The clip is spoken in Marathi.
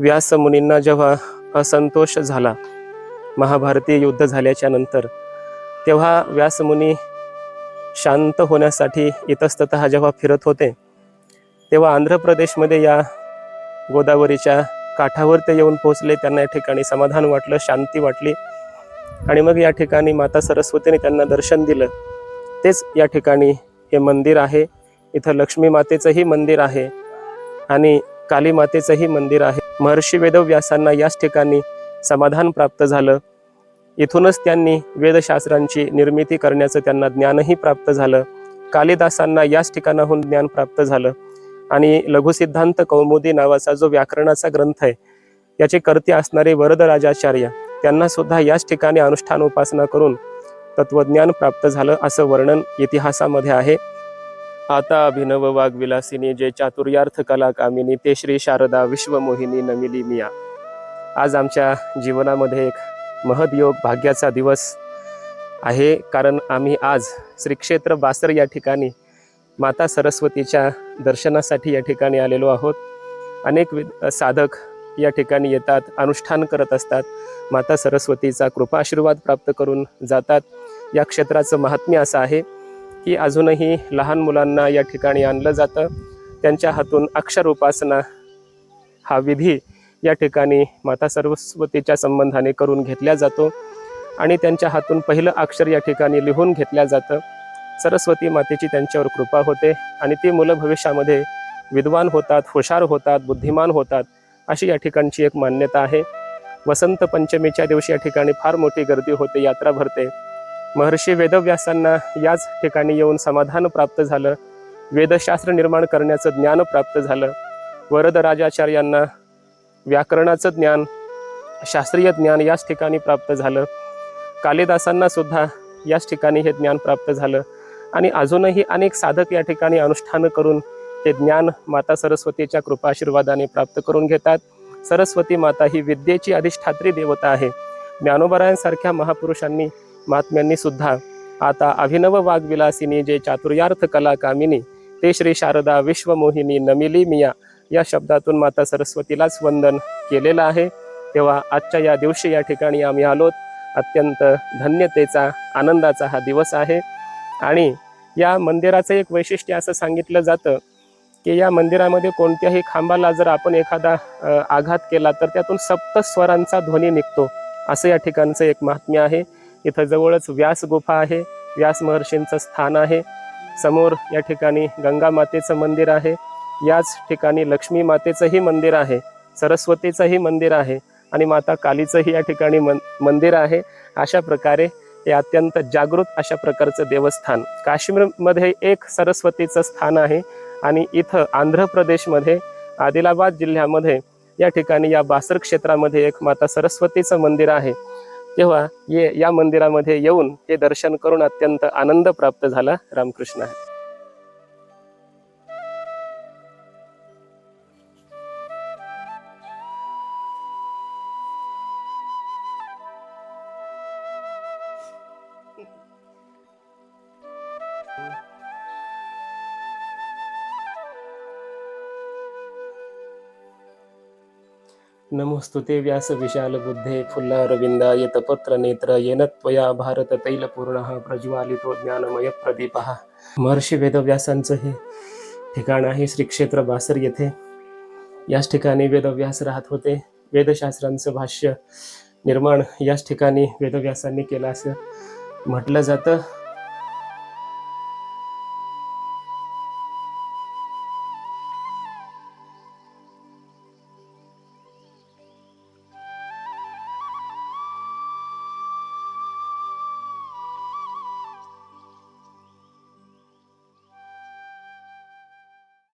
व्यास मुनींना जेव्हा असंतोष झाला महाभारतीय युद्ध झाल्याच्यानंतर तेव्हा व्यासमुनी शांत होण्यासाठी इतस्तत जेव्हा फिरत होते तेव्हा आंध्र प्रदेशमध्ये या गोदावरीच्या काठावर ते येऊन पोहोचले. त्यांना या ठिकाणी समाधान वाटलं शांती वाटली आणि मग या ठिकाणी माता सरस्वतीने त्यांना दर्शन दिलं. तेच या ठिकाणी हे मंदिर आहे. इथं लक्ष्मी मातेचंही मंदिर आहे आणि काली मातेचंही मंदिर आहे. महर्षी वेदव्यासांना याच ठिकाणी समाधान प्राप्त झालं. इथूनच त्यांनी वेदशास्त्रांची निर्मिती करण्याचं त्यांना ज्ञानही प्राप्त झालं. कालिदासांना याच ठिकाणाहून ज्ञान प्राप्त झालं. आणि लघुसिद्धांत कौमुदी नावाचा जो व्याकरणाचा ग्रंथ आहे याचे कर्ते असणारे वरदराजाचार्य त्यांना सुद्धा याच ठिकाणी अनुष्ठान उपासना करून तत्वज्ञान प्राप्त झालं असं वर्णन इतिहासामध्ये आहे. आता अभिनव वाघविलासिनी जे चातुर्यार्थ कला कामिनी ते श्री शारदा विश्वमोहिनी नमिली मिया. आज आमच्या जीवनामध्ये एक महदयोग भाग्याचा दिवस आहे कारण आम्ही आज श्री क्षेत्र बासर या ठिकाणी माता सरस्वतीच्या दर्शनासाठी या ठिकाणी आलेलो आहोत. अनेक वि साधक या ठिकाणी येतात अनुष्ठान करत असतात. माता सरस्वतीचा कृपा आशीर्वाद प्राप्त करून जातात. या क्षेत्राचं महात्म्य असं आहे. की अजूनही लहान मुलांना या ठिकाणी आणलं जातं. त्यांच्या हातून अक्षर उपासना हा विधी या ठिकाणी माता सरस्वतीच्या संबंधाने करून घेतल्या जातो आणि त्यांच्या हातून पहिलं अक्षर या ठिकाणी लिहून घेतलं जातं. सरस्वती मातेची त्यांच्यावर कृपा होते आणि ती मुलं भविष्यामध्ये विद्वान होतात हुशार होतात बुद्धिमान होतात अशी या ठिकाणची एक मान्यता आहे. वसंत पंचमीच्या दिवशी या ठिकाणी फार मोठी गर्दी होते यात्रा भरते. महर्षी वेदव्यासांना याच ठिकाणी येऊन समाधान प्राप्त झालं. वेदशास्त्र निर्माण करण्याचं ज्ञान प्राप्त झालं. वरदराजाचार्यांना व्याकरणाचं ज्ञान शास्त्रीय ज्ञान याच ठिकाणी प्राप्त झालं. कालिदासांना सुद्धा याच ठिकाणी हे ज्ञान प्राप्त झालं. आणि अजूनही अनेक साधक या ठिकाणी अनुष्ठानं करून ते ज्ञान माता सरस्वतीच्या कृपाशीर्वादाने प्राप्त करून घेतात. सरस्वती माता ही विद्येची अधिष्ठात्री देवता आहे. ज्ञानोबरायांसारख्या महापुरुषांनी महात्म्यांनी सुद्धा आता अभिनव वाग्विलासिनी जे चातुर्यार्थ कला कामिनी ते श्री शारदा विश्वमोहिनी नमिली मिया या शब्दातून माता सरस्वतीलाच वंदन केलेलं आहे. तेव्हा आजच्या या दिवशी या ठिकाणी आम्ही आलोत. अत्यंत धन्यतेचा आनंदाचा हा दिवस आहे. आणि या मंदिराचं एक वैशिष्ट्य असं सांगितलं जातं की या मंदिरामध्ये कोणत्याही खांबाला जर आपण एखादा आघात केला तर त्यातून सप्तस्वरांचा ध्वनी निघतो. असं या ठिकाणचं एक महात्म्य आहे. इथं जवळच व्यास गुफा आहे. व्यास महर्षींचं स्थान आहे. समोर या ठिकाणी गंगा मातेचं मंदिर आहे. याच ठिकाणी लक्ष्मी मातेचंही मंदिर आहे. सरस्वतीचंही मंदिर आहे. आणि माता कालीचंही या ठिकाणी मन मंदिर आहे. अशा प्रकारे हे अत्यंत जागृत अशा प्रकारचं देवस्थान. काश्मीरमध्ये एक सरस्वतीचं स्थान आहे. आणि इथं आंध्र प्रदेशमध्ये आदिलाबाद जिल्ह्यामध्ये या ठिकाणी या बासर क्षेत्रामध्ये एक माता सरस्वतीचं मंदिर आहे. तेव्हा ये या मंदिरामध्ये येऊन हे दर्शन करून अत्यंत आनंद प्राप्त झाला रामकृष्ण. नमोस्तुते व्यास विशाल बुद्धे फुल्ला रविंदा यतपत्र नेत्र येन त्वया भारत तैलपूर्ण प्रज्वालितो ज्ञानमय प्रदीप। महर्षी वेदव्यासांचं हे ठिकाण आहे श्री क्षेत्र बासर येथे. याच ठिकाणी वेदव्यास राहत होते. वेदशास्त्रांचं भाष्य निर्माण याच ठिकाणी वेदव्यासांनी केलं असं म्हटलं जातं.